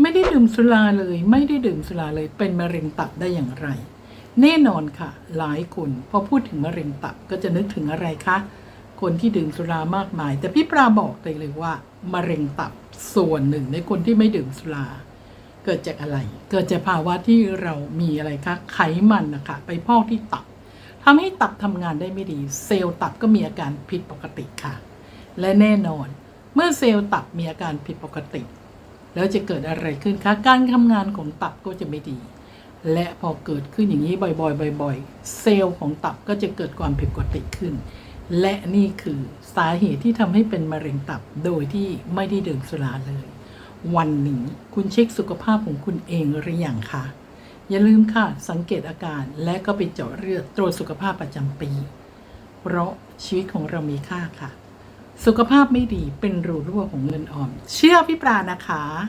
ไม่ได้ดื่มสุราเลย ไม่ได้ดื่มสุราเลย เป็นมะเร็งตับได้อย่างไร แน่นอนค่ะ หลายคนพอพูดถึงมะเร็งตับก็จะนึกถึงอะไรคะคนที่ดื่มสุรามากมาย แต่พี่ปราบอกเลยเลยว่ามะเร็งตับส่วนหนึ่งในคนที่ไม่ดื่มสุรา เกิดจากอะไร เกิดจากภาวะที่เรามีอะไรคะไขมันนะคะไปพอกที่ตับทำให้ตับทำงานได้ไม่ดี เซลล์ตับก็มีอาการผิดปกติค่ะ และแน่นอน เมื่อเซลล์ตับมีอาการผิดปกติ แล้วจะเกิดอะไรขึ้นคะการทำงานของตับก็จะไม่ดี และพอเกิดขึ้นอย่างนี้บ่อยๆบ่อยๆ เซลล์ของตับก็จะเกิดความผิดปกติขึ้น และนี่คือสาเหตุที่ทำให้เป็นมะเร็งตับโดยที่ไม่ได้ดื่มสุราเลย วันนี้คุณเช็คสุขภาพของคุณเองหรือยังคะอย่าลืมค่ะ สังเกตอาการและก็ไปเจาะเลือดตรวจสุขภาพประจำปี เพราะชีวิตของเรามีค่าค่ะ สุขภาพไม่ดีเป็นรูรั่วของเงินออม เชื่อพี่ปรานะคะ